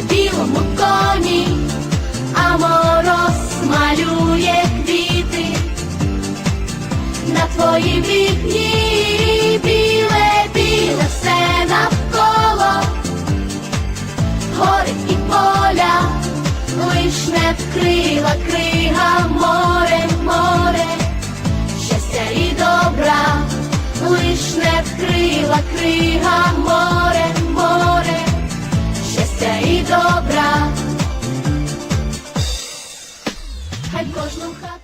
На білому коні, а мороз малює квіти. На твоїй вікні біле, біле все навколо, гори і поля, лиш не вкрила крига море, море, щастя і добра, лиш не вкрила крига і добра. Хай кожну хату.